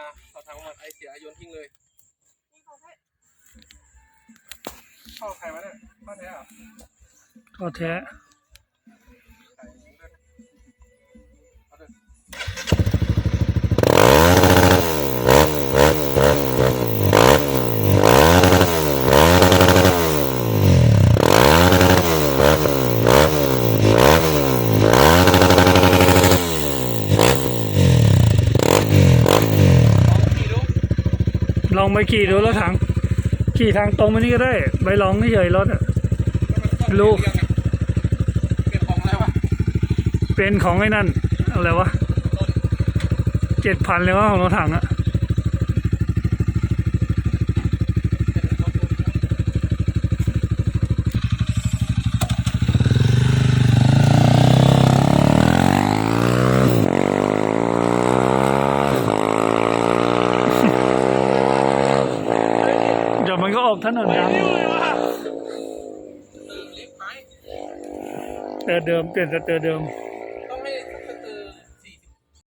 าเอาทางหมดไอเสียโยนทิ้งเลยนี่ขอใครวะเนี่ยข้อแท้เหรอ ก็แท้ ลองไปขี่ดูรถถัง ขี่ทางตรงไปนี่ก็ได้ ไปลองเฉยๆรถอะลูกเป็นของอะไรวะเป็นของไอ้นั่นอะไรวะเจ็ดพันเลยว่าของรถถังอะเดี๋ยวมัน ก็ออกถนนดับเออเล็กไปเตอเดิมเปลี่ยนสเตอเดิม